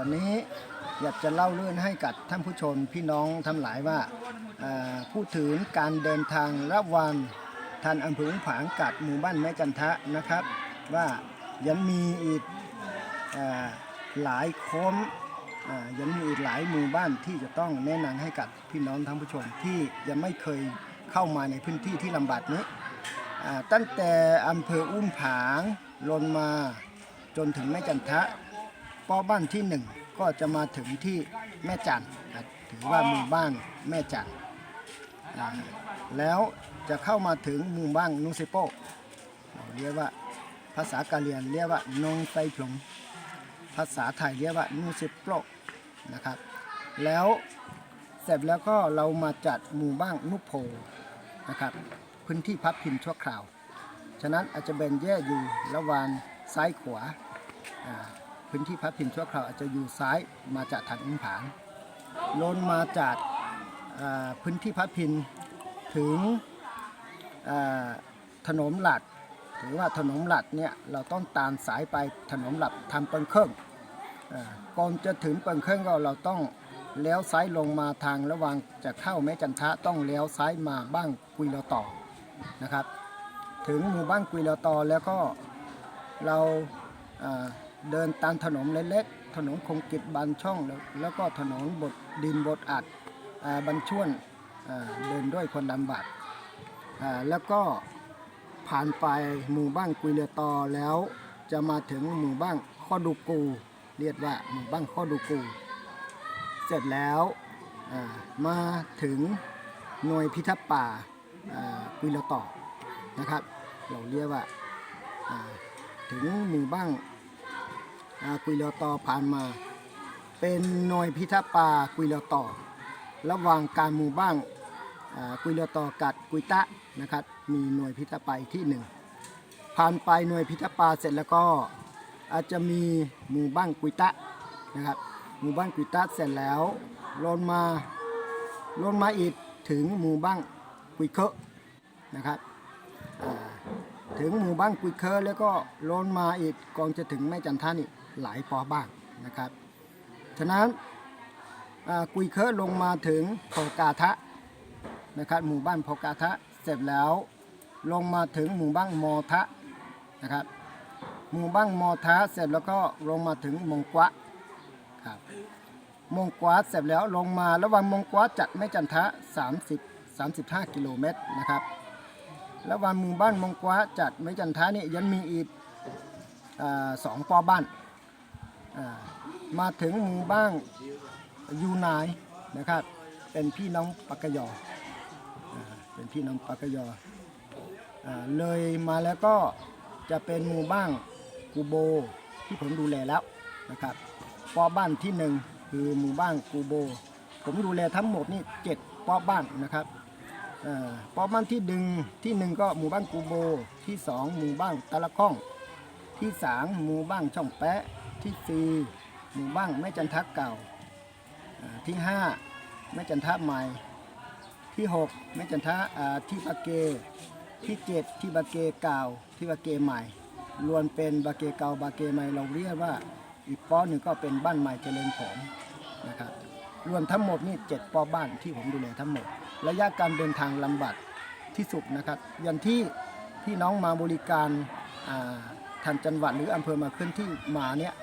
อนนี้อยากจะเล่าเรื่องให้กับท่านผู้ชมพี่น้องทั้งหลายว่าพูดถึงการเดินทางระหว่างท่านอำเภออุ้งผางกัดหมู่บ้านแม่จันทะนะครับ ว่ายังมีอีกอหลายค้งอ่ายังมีอีกหลายหมู่บ้านที่จะต้องแนะนำให้กับพี่น้องท่านผู้ชมที่ยังไม่เคยเข้ามาในพื้นที่ที่ลำบากนี้ตั้งแต่อำเภออุ้มผางลงมาจนถึงแม่จันทะ ป้อบ้านที่หนึ่งก็จะมาถึงที่แม่จันครับถือว่าหมู่บ้านแม่จันแล้วจะเข้ามาถึงหมู่บ้านนุสิโปเรียกว่าภาษากาเลียนเรียกว่านงไตผงภาษาไทยเรียกว่านุสิโปนะครับ แล้วเสร็จแล้วก็เรามาจัดหมู่บ้านนุโพนะครับพื้นที่พับพิมพ์ชั่วคราว ฉะนั้นอาจจะเป็นแยกอยู่ระหว่างซ้ายขวาอ่า พื้นที่พักพิงชั่วคราวอาจจะอยู่ซ้ายมาจากทางอุ้งผางลนมาจากพื้นที่พักพิงถึงถนนหลัดถือว่าถนนหลัดเนี่ยเราต้องตามสายไปถนนหลัดทำเปิงเครื่องอก่อนจะถึงเปิงเครื่องก็เราต้องเลี้ยวซ้ายลงมาทางระหว่างจะเข้าแม่จันทะต้องเลี้ยวซ้ายมาบ้างกุยเราต่อนะครับ ถึงหมู่บ้านกุยเราต่อแล้วก็เราอ่า เดินตามถนนเล็กๆถนนคงกิจบันช่องแล้วแล้วก็ถนนบดดินบดอัดอบันช่วนเดินด้วยคนลำบากอ่าแล้วก็ผ่านไปหมู่บ้านกุยเรือตอแล้วจะมาถึงหมู่บ้านข้อดูกู เรียกว่าหมู่บ้านข้อดูกู เสร็จแล้วมาถึงหน่วยพิทักษ์ป่ากุยเรือตอนะครับ เราเรียกว่าถึงหมู่บ้าน กุยเลอตอผ่านมา เป็นหน่วยพิทักษ์ป่ากุยเลอตอระหว่างการหมู่บ้านกุยเลอตอกัดกุยตะนะครับ มีหน่วยพิทักษ์ป่าอีกที่หนึ่งผ่านไปหน่วยพิทักษ์ป่าเสร็จแล้วก็อาจจะมีหมู่บ้านกุยตะนะครับ หมู่บ้านกุยตะเสร็จแล้วลงมาลงมาอีกถึงหมู่บ้านกุยเคอะนะครับถึงหมู่บ้านกุยเคอแล้วก็ลนมาอีกก่อนจะถึงแม่จันทานี่ หลายปอบ้างนะครับ ฉะนั้นกุยเคอลงมาถึงโพกาทะนะครับหมู่บ้านโพกาทะเสร็จแล้วลงมาถึงหมู่บ้านมอทะนะครับหมู่บ้านมอทะเสร็จแล้วก็ลงมาถึงมงกวะครับมงกวะเสร็จแล้วลงมาระหว่างมงกวะจัดแม่จันทะ30 35 กิโลเมตรนะครับแล้ววันหมู่บ้านมงกวะจัดไม่จันทานี่ยังมีอีกสองปอบ้าน มาถึงหมู่บ้านยูนายนะครับ เป็นพี่น้องปากกยอเป็นพี่น้องปากกยอเลยมาแล้วก็จะเป็นหมู่บ้านกูโบที่ผมดูแลแล้วนะครับปอบ้านที่หนึ่งคือหมู่บ้านกูโบ ผมดูแลทั้งหมดนี่เจ็ดปอบ้านนะครับเอ่อปอบ้านที่ดึงที่หนึ่งก็หมู่บ้านกูโบที่สองหมู่บ้านตะละข้อง ที่สามหมู่บ้านช่องแปะ ที่สี่หมู่บ้านแม่จันทักเก่าที่ห้าแม่จันทะใหม่ ที่หกแม่จันทะอ่าที่บาเก ที่เจ็ดที่บาเกเก่าที่บาเกใหม่ รวมเป็นบาเกเก่าบาเกใหม่เราเรียกว่าอีกป้อหนึ่งก็เป็นบ้านใหม่เจริญผลนะครับรวมทั้งหมดนี่เจ็ดปอบ้านที่ผมดูแลทั้งหมด ระยะการเดินทางลำบากที่สุดนะครับ อย่างที่พี่น้องมาบริการอ่าทางจังหวัดหรืออำเภอมาขึ้นที่มาเนี่ย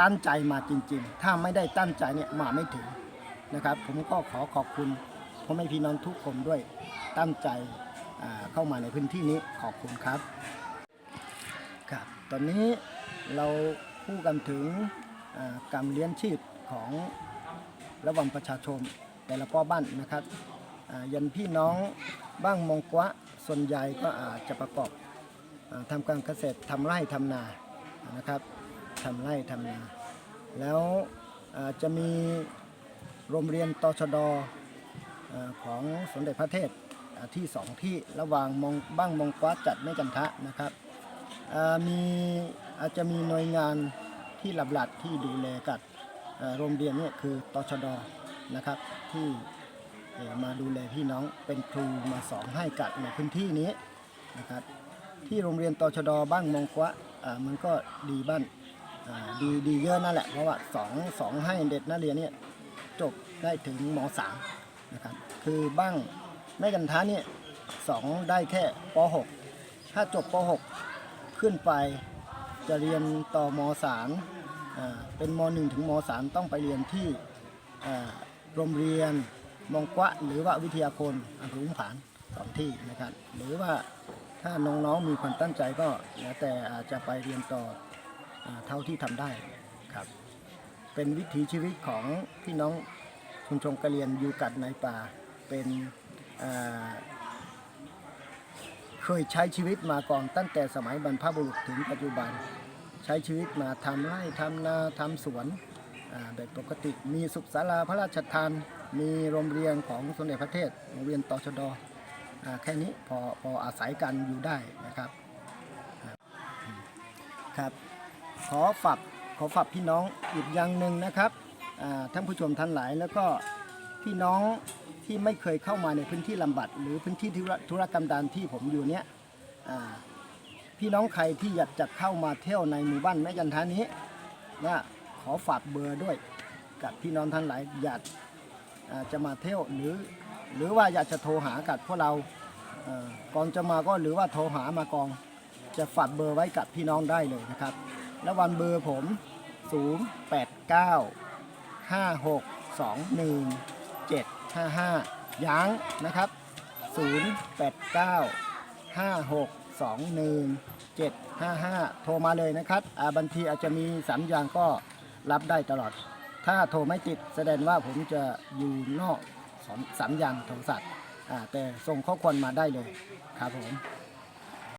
ตั้งใจมาจริง ๆ ถ้าไม่ได้ตั้งใจเนี่ยมาไม่ถึงนะครับ ผมก็ขอขอบคุณพ่อแม่พี่น้องทุกคนด้วยตั้งใจเข้ามาในพื้นที่นี้ขอบคุณครับครับตอนนี้เราพูดกันถึงการเลี้ยงชีพของระหว่างประชาชนแต่ละป้อบ้านนะครับยันพี่น้องบ้างมองกวะส่วนใหญ่ก็อาจจะประกอบอาทำการเกษตรทำไร่ทำนานะครับ ทำไร่ทำนา แล้วจะมีโรงเรียนตชดอของสมเด็จพระเทพที่สองที่ระหว่างมองบ้างมองกวะจัดไม่จันทะนะครับมีอาจจะมีหน่วยงานที่หลักๆที่ดูแลกับโรงเรียนเนี่ยคือตชดนะครับที่มาดูแลพี่น้องเป็นครูมาสอนให้กับในพื้นที่นี้นะครับที่โรงเรียนตชดบ้างมงกวะอ่ามันก็ดีบ้าน ดีดีเยอะนั่นแหละ เพราะว่าสองสองให้เด็กนักเรียนเนี่ยจบได้ถึงมสามนะครับ คือบ้างแม่จันทาเนี่ยสองได้แค่ปหกถ้าจบปหกขึ้นไปจะเรียนต่อมสามเป็นมหนึ่งถึงมสามต้องไปเรียนที่โรงเรียนมงกวะหรือว่าวิทยาคลอำเภออุ้มผางสองที่นะครับ หรือว่าถ้าน้องๆมีความตั้งใจก็แล้วแต่อาจจะไปเรียนต่อ เท่าที่ทำได้ครับ เป็นวิถีชีวิตของพี่น้องชุมชนกะเหรียนอยู่กัดในป่าเป็นเคยใช้ชีวิตมาก่อนตั้งแต่สมัยบรรพบุรุษถึงปัจจุบัน ใช้ชีวิตมาทำไร่ทำนาทำสวนแบบปกติมีสุขศาลาพระราชทาน มีโรงเรียนของสมเด็จพระเทพโรงเรียนตชดอแค่นี้พอพออาศัยกันอยู่ได้นะครับครับ ขอฝากขอฝากพี่น้องอีกอย่างหนึ่งนะครับท่านผู้ชมท่านหลายแล้วก็พี่น้องที่ไม่เคยเข้ามาในพื้นที่ลำบัด หรือพื้นที่ธุรกรรมดานที่ผมอยู่เนี้ยพี่น้องใครที่อยากจะเข้ามาเที่ยวในหมู่บ้านแม่จันทานี้ว่าขอฝากเบอร์ด้วยกับพี่น้องท่านหลายอยากจะมาเที่ยวหรือ หรือว่าอยากจะโทรหากับพวกเราก่อนจะมาก็หรือว่าโทรหามากอง จะฝากเบอร์ไว้กับพี่น้องได้เลยนะครับ แล้ววันเบอร์ผม 0 8 9 5 6 2 1 7 5 5 ย้างนะครับ 0 8 9 5 6 2 1 7 5 5 โทรมาเลยนะครับอ่าบางทีอาจจะมีสามอย่างก็รับได้ตลอด ถ้าโทรไม่ติดแสดงว่าผมจะอยู่นอกสามอย่างโทรศัพท์อ่าแต่ส่งข้อความมาได้เลยครับผม